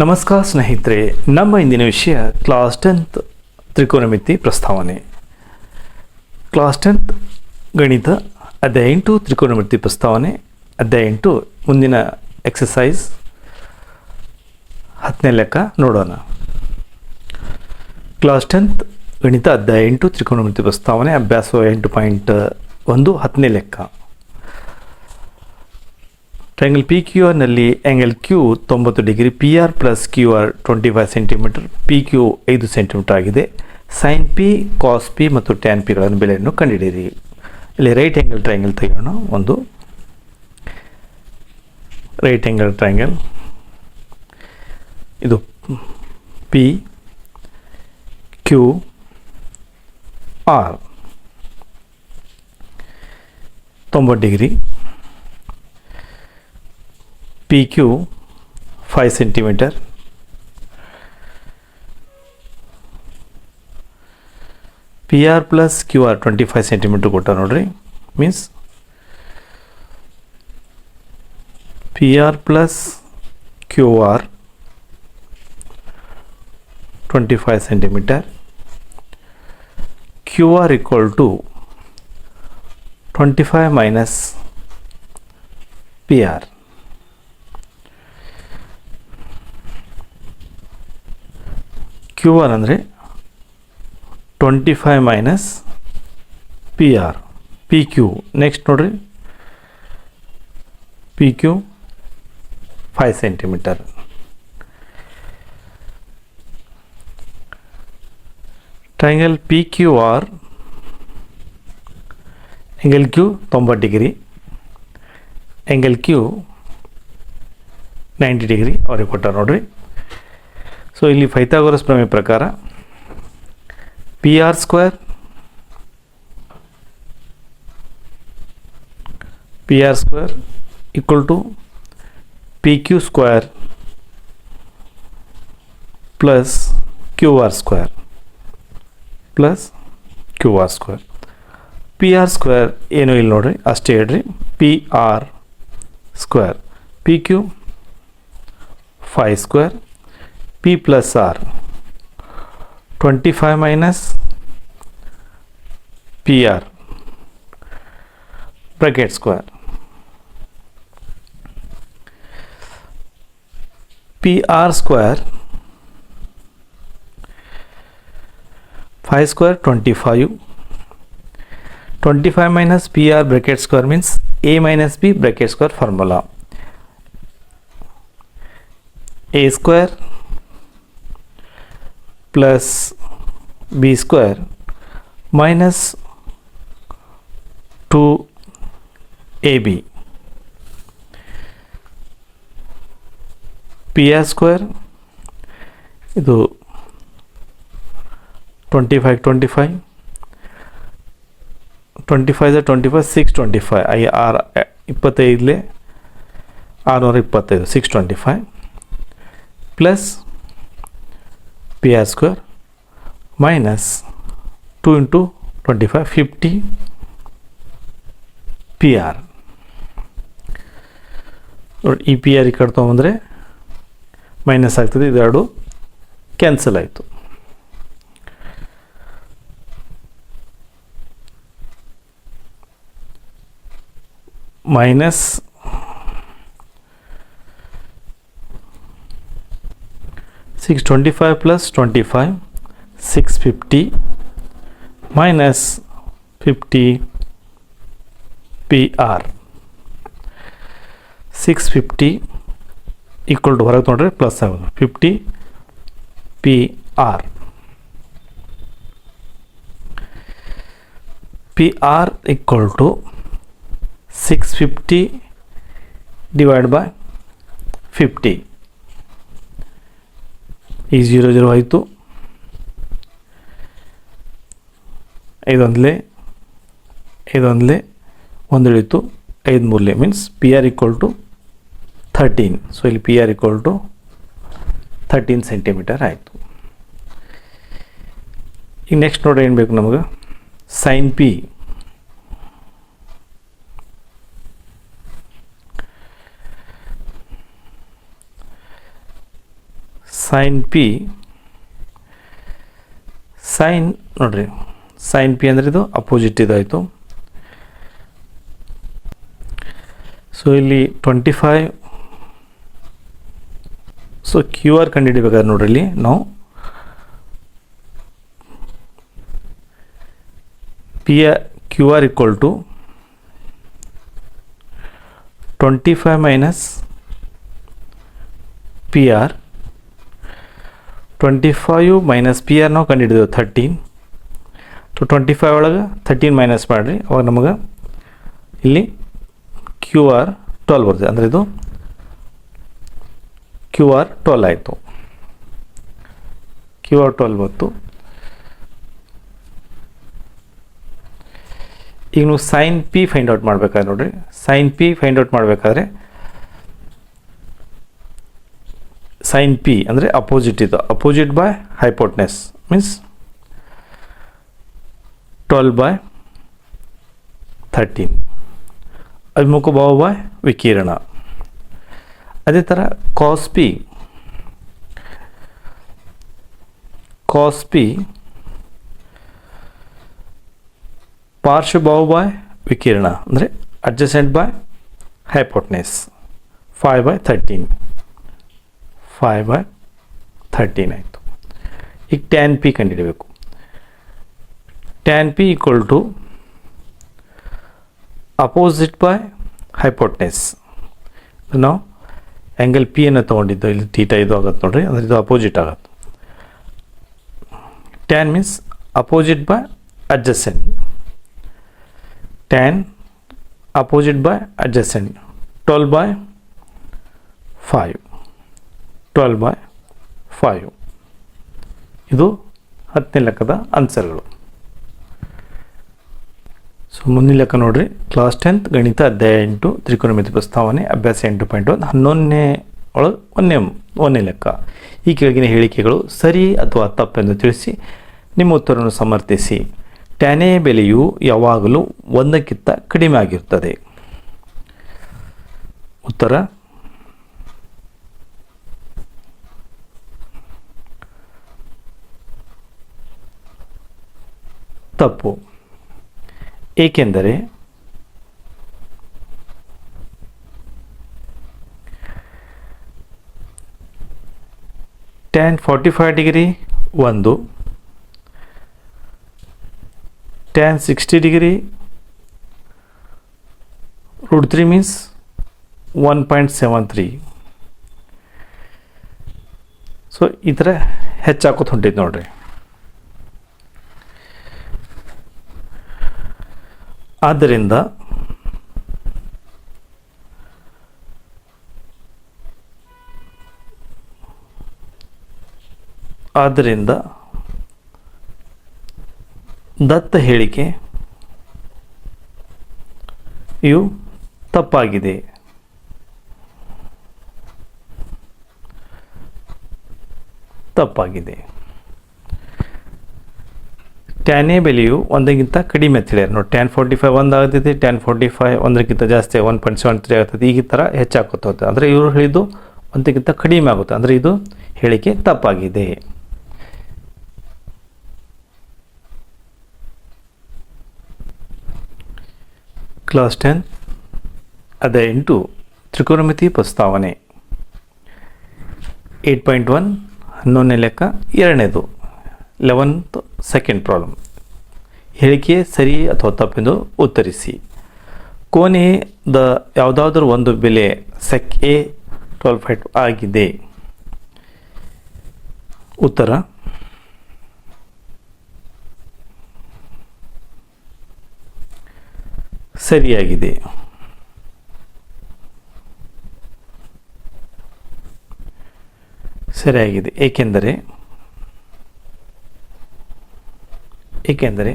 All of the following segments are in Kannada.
ನಮಸ್ಕಾರ ಸ್ನೇಹಿತರೆ, ನಮ್ಮ ಇಂದಿನ ವಿಷಯ ಕ್ಲಾಸ್ ಟೆಂತ್ ತ್ರಿಕೋನಮಿತಿ ಪ್ರಸ್ತಾವನೆ. ಕ್ಲಾಸ್ ಟೆಂತ್ ಗಣಿತ ಅಧ್ಯಾಯ ಎಂಟು ತ್ರಿಕೋನಮಿತಿ ಪ್ರಸ್ತಾವನೆ, ಅಧ್ಯಾಯ ಎಂಟು ಮುಂದಿನ ಎಕ್ಸಸೈಸ್ ಹತ್ತನೇ ಲೆಕ್ಕ ನೋಡೋಣ. ಕ್ಲಾಸ್ ಟೆಂತ್ ಗಣಿತ ಅಧ್ಯಾಯ ಎಂಟು ತ್ರಿಕೋನಮಿತಿ ಪ್ರಸ್ತಾವನೆ ಅಭ್ಯಾಸ ಎಂಟು ಪಾಯಿಂಟ್ ಒಂದು ಹತ್ತನೇ ಲೆಕ್ಕ. ಟ್ರಯಾಂಗಲ್ ಪಿ ಕ್ಯೂ ಆರ್ನಲ್ಲಿ ಆ್ಯಂಗಲ್ ಕ್ಯೂ ತೊಂಬತ್ತು degree P R plus Q R twenty five centimetre P Q ಐದು ಸೆಂಟಿಮೀಟರ್ ಆಗಿದೆ. ಸೈನ್ ಪಿ ಕಾಸ್ ಪಿ ಮತ್ತು ಟ್ಯಾನ್ ಪಿಗಳನ್ನು ಬೆಲೆಯನ್ನು ಕಂಡುಹಿಡಿಯಿರಿ ಇಲ್ಲಿ ರೈಟ್ ಆ್ಯಂಗಲ್ ಟ್ರಯಾಂಗಲ್ ತೆಗೆಯೋಣ. ಒಂದು. ರೈಟ್ ಆ್ಯಂಗಲ್ ಟ್ರಯಾಂಗಲ್ ಇದು ಪಿ ಕ್ಯೂ ಆರ್ ತೊಂಬತ್ತು degree. P Q five centimetre P R plus Q R twenty five centimetre ಕೊಟ್ಟ ನೋಡ್ರಿ means P R plus Q R twenty five centimetre Q R equal to twenty five minus P R Q R ಅಂದರೆ twenty five minus P R P Q next ನೋಡ್ರಿ P Q five centimetre triangle P Q R angle Q ತೊಂಬತ್ತು degree angle Q ninety degree ಅವ್ರಿಗೆ ಕೊಟ್ಟಾರೆ ನೋಡ್ರಿ ಸೊ ಇಲ್ಲಿ ಫೈಥಾಗೋರಸ್ ಪ್ರಮೇಯ ಪ್ರಕಾರ P R square P R square equal to P Q square plus Q R square plus Q R square P R square ಏನು ಇಲ್ಲಿ ನೋಡ್ರಿ ಅಷ್ಟೇ ಹೇಳ್ರಿ P R square P Q five square p plus r 25 minus pr bracket square pr square 5 square 25 25 minus pr bracket square means a minus b bracket square formula a square plus b square minus 2ab pr square ಇದು twenty five twenty five twenty five twenty five six twenty five I ಆರು ಇಪ್ಪತ್ತೈದಲೇ ಆರುನೂರ ಇಪ್ಪತ್ತೈದು six twenty five plus P R square minus two into twenty five fifty P R ನೋಡಿ ಈ ಪಿ ಆರ್ ಈ ಕಡೆ ತೊಗೊಂಬಂದರೆ ಮೈನಸ್ ಆಗ್ತದೆ ಇದೆರಡು ಕ್ಯಾನ್ಸಲ್ ಆಯಿತು minus six twenty five plus twenty five six fifty minus fifty P R six fifty equal to ಹೊರಗೆ ತೊಗೊಂಡ್ರೆ ಪ್ಲಸ್ ಆಗೋದು fifty P R P R equal to six fifty divide by fifty ಈ ಜೀರೋ ಜೀರೋ ಆಯಿತು. ಐದೊಂದಲೇ ಐದೊಂದಲೇ ಒಂದು ಇಳಿತು ಐದು ಮೂರಲೇ means P R equal to thirteen so ಇಲ್ಲಿ P R equal to thirteen centimetre ಆಯಿತು. ಈಗ ನೆಕ್ಸ್ಟ್ ನೋಡಿ ಏನು ಬೇಕು ನಮಗೆ? Sine P sine P sine ನೋಡ್ರಿ ಸೈನ್ ಪಿ ಅಂದರೆ ಇದು ಅಪೋಸಿಟ್ ಇದಾಯಿತು ಸೊ ಇಲ್ಲಿ twenty five so Q R ಕಂಡುಹಿಡಿಬೇಕಾದ್ರೆ ನೋಡ್ರಿ ಇಲ್ಲಿ ನಾವು. P Q R equal to twenty five minus P R twenty five minus P R ನಾವು ಕಂಡುಹಿಡಿದೆವು ಥರ್ಟೀನ್ ಸೊ ಟ್ವೆಂಟಿ ಫೈವ್ ಒಳಗೆ ಥರ್ಟೀನ್ ಮೈನಸ್ ಮಾಡಿರಿ. ಅವಾಗ ನಮಗೆ ಇಲ್ಲಿ ಕ್ಯೂ ಆರ್ ಟ್ವೆಲ್ ಬರ್ತದೆ. ಅಂದರೆ ಇದು ಕ್ಯೂ ಆರ್ ಟ್ವೆಲ್ ಆಯಿತು. ಕ್ಯೂ ಆರ್ ಟ್ವೆಲ್ ಬಂತು. ಈಗ ನೀವು ಸೈನ್ ಪಿ ಫೈಂಡ್ ಔಟ್ ಮಾಡಬೇಕಾದ್ರೆ ನೋಡಿರಿ. ಸೈನ್ ಪಿ ಫೈಂಡ್ ಔಟ್ ಮಾಡಬೇಕಾದ್ರೆ ಸೈನ್ ಪಿ ಅಂದರೆ ಅಪೋಸಿಟ್ ಇದು. Opposite by hypotenuse means twelve by thirteen ಅಭಿಮುಖ ಭಾವ ಬೈ ವಿಕಿರಣ. ಅದೇ ಥರ ಕಾಸ್ಪಿ ಕಾಸ್ಪಿ ಪಾರ್ಶ್ವಭಾವ ಬಾಯ್ ವಿಕಿರಣ ಅಂದರೆ adjacent by hypotenuse five by thirteen five by thirteen ಆಯಿತು ಈಗ tan P ಕಂಡುಹಿಡಬೇಕು tan P equal to opposite by hypotenuse ನಾವು ಆ್ಯಂಗಲ್ ಪಿ ಅನ್ನು ತೊಗೊಂಡಿದ್ದು ಇಲ್ಲಿ ತೀಟ ಇದು ಆಗತ್ತೆ ನೋಡ್ರಿ ಅಂದರೆ ಇದು ಅಪೋಸಿಟ್ ಆಗತ್ತೆ tan means opposite by adjacent tan opposite by adjacent twelve by five twelve by five ಇದು ಹತ್ತನೇ ಲೆಕ್ಕದ ಆನ್ಸರ್ಗಳು ಸೊ ಮುಂದಿನ ಲೆಕ್ಕ ನೋಡ್ರಿ. ಕ್ಲಾಸ್ ಟೆಂತ್ ಗಣಿತ ಅಧ್ಯಾಯ ಎಂಟು, ತ್ರಿಕೋನಮಿತಿ ಪ್ರಸ್ತಾವನೆ, ಅಭ್ಯಾಸ ಎಂಟು ಪಾಯಿಂಟ್ ಒಂದು, ಹನ್ನೊಂದನೇ ಒಳಗೆ ಒಂದನೇ ಒಂದನೇ ಲೆಕ್ಕ. ಈ ಕೆಳಗಿನ ಹೇಳಿಕೆಗಳು ಸರಿ ಅಥವಾ ತಪ್ಪೆಂದು ತಿಳಿಸಿ ನಿಮ್ಮ ಉತ್ತರವನ್ನು ಸಮರ್ಥಿಸಿ. ಟ್ಯಾನೆ ಬೆಲೆಯು ಯಾವಾಗಲೂ ಒಂದಕ್ಕಿಂತ ಕಡಿಮೆ ಆಗಿರುತ್ತದೆ. ಉತ್ತರ ತಪ್ಪು. ಏಕೆಂದರೆ ಟ್ಯಾನ್ ಫಾರ್ಟಿ ಫೈವ್ ಡಿಗ್ರಿ ಒಂದು tan sixty degree root three means one point seven three so ಈ ಥರ ಹೆಚ್ಚಾಕೋತ ಹೊಂಟಿದ್ದು ನೋಡ್ರಿ. ಆದ್ದರಿಂದ ಆದ್ದರಿಂದ ದತ್ತ ಹೇಳಿಕೆ ಇವು ತಪ್ಪಾಗಿದೆ. ತಪ್ಪಾಗಿದೆ. ಟ್ಯಾನೇ ಬೆಲೆಯು ಒಂದಕ್ಕಿಂತ ಕಡಿಮೆ ಅಂತ ಹೇಳ್ಯಾರ ನೋಡಿ ಟ್ಯಾನ್ ಫೋರ್ಟಿ ಫೈವ್ ಒಂದು ಆಗ್ತೈತಿ ಟ್ಯಾನ್ ಫೋರ್ಟಿ ಫೈವ್ ಒಂದಕ್ಕಿಂತ ಜಾಸ್ತಿ ಒನ್ ಪಾಯಿಂಟ್ ಸೆವೆನ್ ತ್ರೀ ಆಗ್ತದೆ ಈ ಥರ ಹೆಚ್ಚಾಗುತ್ತೆ ಅಂದರೆ ಇವರು ಹೇಳಿದ್ದು ಒಂದಕ್ಕಿಂತ ಕಡಿಮೆ ಆಗುತ್ತೆ. ಅಂದರೆ ಇದು ಹೇಳಿಕೆ ತಪ್ಪಾಗಿದೆ. ಕ್ಲಾಸ್ ಟೆನ್ ಅದ ಎಂಟು, ತ್ರಿಕೋನಮಿತಿ ಪ್ರಸ್ತಾವನೆ. ಏಟ್ ಪಾಯಿಂಟ್ ಒನ್ ಹನ್ನೊಂದನೇ ಲೆಕ್ಕ ಎರಡನೇದು. ಲೆವೆಂತ್ ಸೆಕೆಂಡ್ ಪ್ರಾಬ್ಲಮ್ ಹೇಳಿಕೆ ಸರಿ ಅಥವಾ ತಪ್ಪೆಂದು ಉತ್ತರಿಸಿ. ಕೋಣೆದ ಯಾವುದಾದ್ರೂ ಒಂದು ಬೆಲೆ ಸೆಕ್ ಎ ಟ್ವೆಲ್ ಫೈಟ್ ಆಗಿದೆ. ಉತ್ತರ. ಸರಿಯಾಗಿದೆ. ಸರಿಯಾಗಿದೆ. ಏಕೆಂದರೆ ಏಕೆಂದರೆ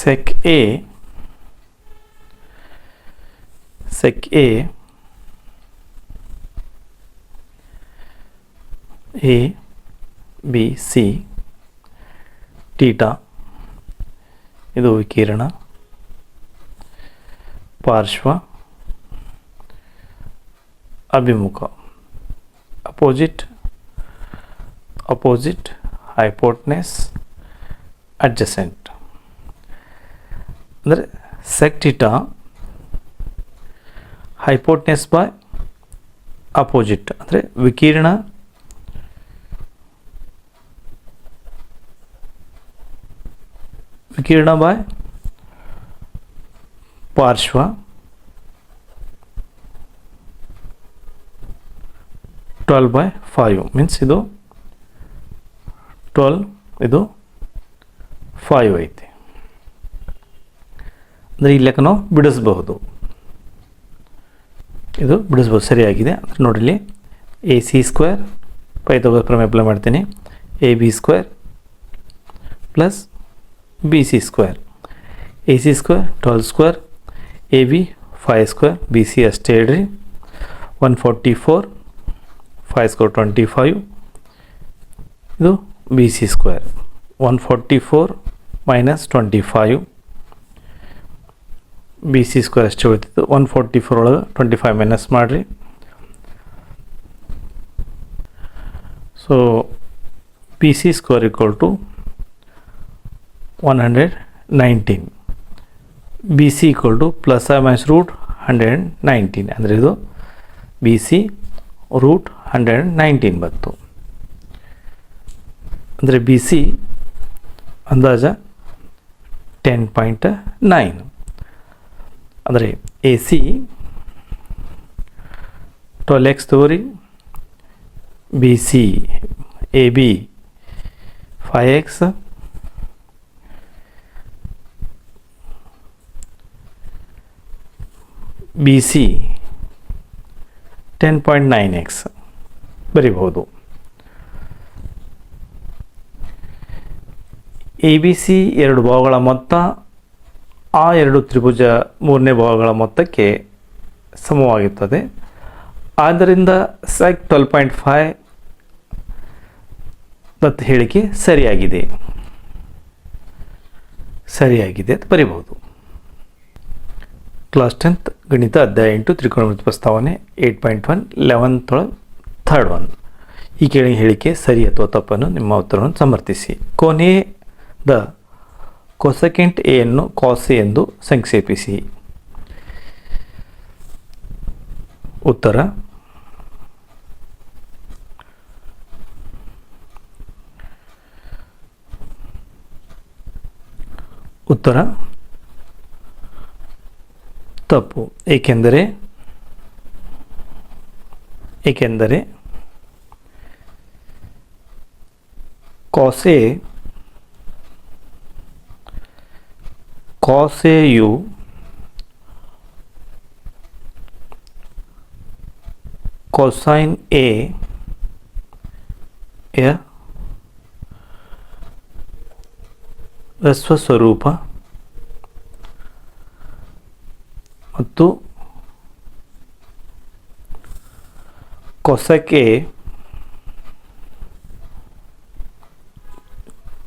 sec A sec A A B C theta ಇದು ವಿಕಿರಣ ಪಾರ್ಶ್ವ ಅಭಿಮುಖ ಅಪೋಸಿಟ್ ಅಪೋಸಿಟ್ ಹೈಪೋಟ್ನೆಸ್ ಅಡ್ಜಸೆಂಟ್ ಅಂದರೆ ಸೆಕ್ಟಿಟಾ ಹೈಪೋಟ್ನೆಸ್ ಬೈ ಅಪೋಸಿಟ್ ಅಂದರೆ ವಿಕಿರಣ ವಿಕಿರಣ ಬಾಯ್ ಪಾರ್ಶ್ವ ಟ್ವೆಲ್ ಬೈ ಫೈವ್ ಮೀನ್ಸ್ ಇದು twelve ಇದು ಫೈವ್ ಐತಿ. ಅಂದರೆ ಈ ಲೆಕ್ಕ ನಾವು ಬಿಡಿಸ್ಬಹುದು. ಇದು ಬಿಡಿಸ್ಬೋದು ಸರಿಯಾಗಿದೆ. ಅಂದರೆ ನೋಡಿ ಇಲ್ಲಿ ಎ ಸಿ ಸ್ಕ್ವೇರ್ ಪೈತಗೋಳ ಪ್ರಮೇಯ ಅಪ್ಲೈ ಮಾಡ್ತೀನಿ. A B square plus B C square A C square twelve square A B five square B C ಅಷ್ಟೇ ಹೇಳ್ರಿ. One forty four five square twenty five ಇದು B C square one forty four minus twenty five B C square ಅಷ್ಟೇ ಉಳಿತಿತ್ತು ಒನ್ ಫೋರ್ಟಿ ಫೋರ್ ಒಳಗೆ ಟ್ವೆಂಟಿ ಫೈವ್ ಮೈನಸ್ ಮಾಡಿರಿ so B C square equal to one hundred nineteen B C equal to plus I minus root hundred and nineteen ಅಂದರೆ ಇದು B C root hundred and nineteen ಬಂತು ಅಂದರೆ ಬಿ ಸಿ ಅಂದಾಜ ಟೆನ್ ಪಾಯಿಂಟ್ ನೈನ್ ಅಂದರೆ ಎ ಸಿ ಟ್ವೆಲ್ ಎಕ್ಸ್ ತಗೋರಿ B C A B phi X B C ten point nine X ಬರಿಬಹುದು A B C ಎರಡು ಭಾಗಗಳ ಮೊತ್ತ, ಆ ಎರಡು ತ್ರಿಭುಜ ಮೂರನೇ ಭಾಗಗಳ ಮೊತ್ತಕ್ಕೆ ಸಮವಾಗಿರುತ್ತದೆ ಆದ್ದರಿಂದ ಸೆಕ್ ಟ್ವೆಲ್ ಪಾಯಿಂಟ್ ಫೈವ್ ಮತ್ತು ಹೇಳಿಕೆ ಸರಿಯಾಗಿದೆ. ಸರಿಯಾಗಿದೆ ಅಂತ ಬರಿಬಹುದು. ಕ್ಲಾಸ್ ಟೆಂತ್ ಗಣಿತ ಅಧ್ಯಾಯ ಎಂಟು ತ್ರಿಕೋನಮಿತಿ ಪ್ರಸ್ತಾವನೆ eight point one eleven twelve third one ಈ ಕೇಳಿ ಹೇಳಿಕೆ ಸರಿ ಅಥವಾ ತಪ್ಪನ್ನು ನಿಮ್ಮ ಉತ್ತರವನ್ನು ಸಮರ್ಥಿಸಿ. ಕೊನೆಯದ ಕೊಸೆಕೆಂಟ್ ಅನ್ನು ಕಾಸೆ ಎಂದು ಸಂಕ್ಷೇಪಿಸಿ. ಉತ್ತರ. ಉತ್ತರ. ತಪ್ಪು. ಏಕೆಂದರೆ ಏಕೆಂದರೆ ಕಾಸೆ ಕಾಸೆಯು ಕೊಸೈನ್ ಎ ಯ ಹ್ರಸ್ವ ಸ್ವರೂಪ ಮತ್ತು ಕೊಸಕೆ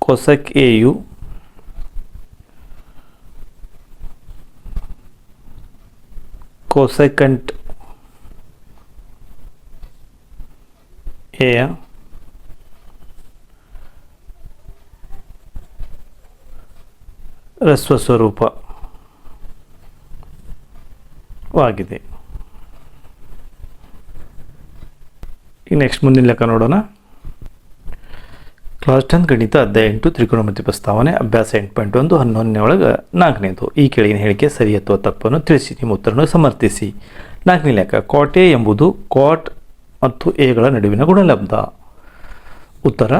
ಕೊಸಕ್ ಎಯು ಕೊಸೆಕಂಟ್ A ಹ್ರಸ್ವ ಸ್ವರೂಪವಾಗಿದೆ ಈ ನೆಕ್ಸ್ಟ್ ಮುಂದಿನ ಲೆಕ್ಕ ನೋಡೋಣ. ಕ್ಲಾಸ್ ಟೆನ್ ಗಣಿತ ಅಧ್ಯಾಯ ಎಂಟು ತ್ರಿಕೋನಮಿತಿ ಪ್ರಸ್ತಾವನೆ ಅಭ್ಯಾಸ ಎಂಟು ಪಾಯಿಂಟ್ ಒಂದು ಹನ್ನೊಂದನೇ ಒಳಗೆ ನಾಲ್ಕನೇದು. ಈ ಕೆಳಗಿನ ಹೇಳಿಕೆ ಸರಿ ಅಥವಾ ತಪ್ಪನ್ನು ತಿಳಿಸಿ. ನಿಮ್ಮ ಉತ್ತರವನ್ನು ಸಮರ್ಥಿಸಿ. ನಾಲ್ಕನೇ ಲೆಕ್ಕ ಕಾಟ್ ಎ ಎಂಬುದು ಕಾಟ್ ಮತ್ತು ಎಗಳ ನಡುವಿನ ಗುಣಲಬ್ಧ. ಉತ್ತರ,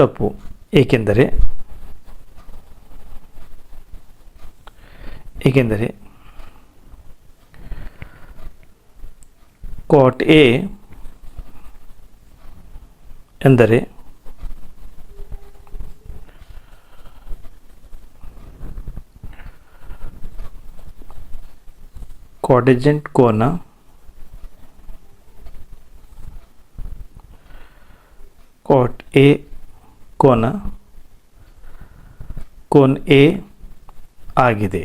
ತಪ್ಪು. ಏಕೆಂದರೆ ಏಕೆಂದರೆ ಕಾಟ್ ಎ ಎಂದರೆ ಕ್ವಾಡ್ರಿಜೆಂಟ್ ಕೋನ ಕಾಟ್ ಎ ಕೋನ ಕೋನ್ ಎ ಆಗಿದೆ.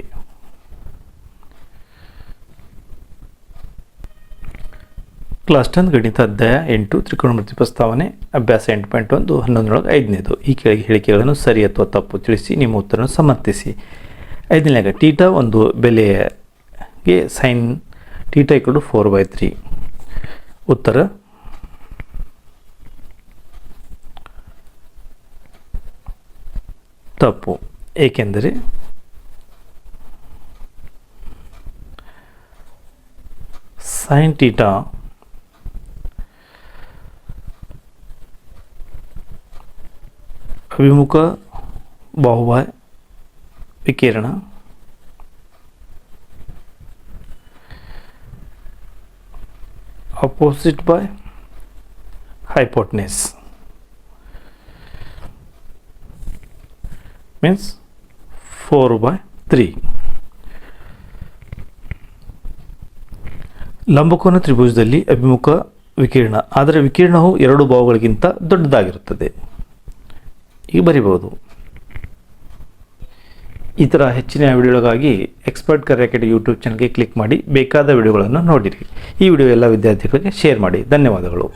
ಕ್ಲಾಸ್ ಟೆನ್ ಗಣಿತ ಅಧ್ಯಾಯ ಎಂಟು ತ್ರಿಕೋಣಮಿತಿ ಪ್ರಸ್ತಾವನೆ, ಅಭ್ಯಾಸ ಎಂಟು ಪಾಯಿಂಟ್ ಒಂದು, ಹನ್ನೊಂದರೊಳಗೆ ಐದನೇದು. ಈ ಕೆಳಗೆ ಹೇಳಿಕೆಗಳನ್ನು ಸರಿ ಅಥವಾ ತಪ್ಪು ತಿಳಿಸಿ, ನಿಮ್ಮ ಉತ್ತರವನ್ನು ಸಮರ್ಥಿಸಿ. ಐದನೇಗ ಟೀಟಾ ಒಂದು ಬೆಲೆಗೆ ಸೈನ್ ಟೀಟಾ ಇಕ್ಕಡು ಫೋರ್ ಬೈ ತ್ರೀ. ಉತ್ತರ. ತಪ್ಪು. ಏಕೆಂದರೆ ಸೈನ್ ಟೀಟಾ ಅಭಿಮುಖ ಬಾಹುಬಾಯ್ ವಿಕಿರಣ opposite by hypotenuse. Means 4 by 3 ಲಂಬಕೋನ ತ್ರಿಭುಜದಲ್ಲಿ ಅಭಿಮುಖ ವಿಕಿರಣ. ಆದರೆ ವಿಕಿರಣವು ಎರಡು ಬಾಹುಗಳಿಗಿಂತ ದೊಡ್ಡದಾಗಿರುತ್ತದೆ. ಈಗ ಬರಿಬೋದು ಈ ಥರ ಹೆಚ್ಚಿನ ವಿಡಿಯೋಗಳಿಗಾಗಿ ಎಕ್ಸ್ಪರ್ಟ್ ಕರೆಕೆಟ್ ಯೂಟ್ಯೂಬ್ ಚಾನಲ್ಗೆ ಕ್ಲಿಕ್ ಮಾಡಿ ಬೇಕಾದ ವಿಡಿಯೋಗಳನ್ನು ನೋಡಿರಿ. ಈ ವಿಡಿಯೋ ಎಲ್ಲ ವಿದ್ಯಾರ್ಥಿಗಳಿಗೆ ಶೇರ್ ಮಾಡಿ. ಧನ್ಯವಾದಗಳು.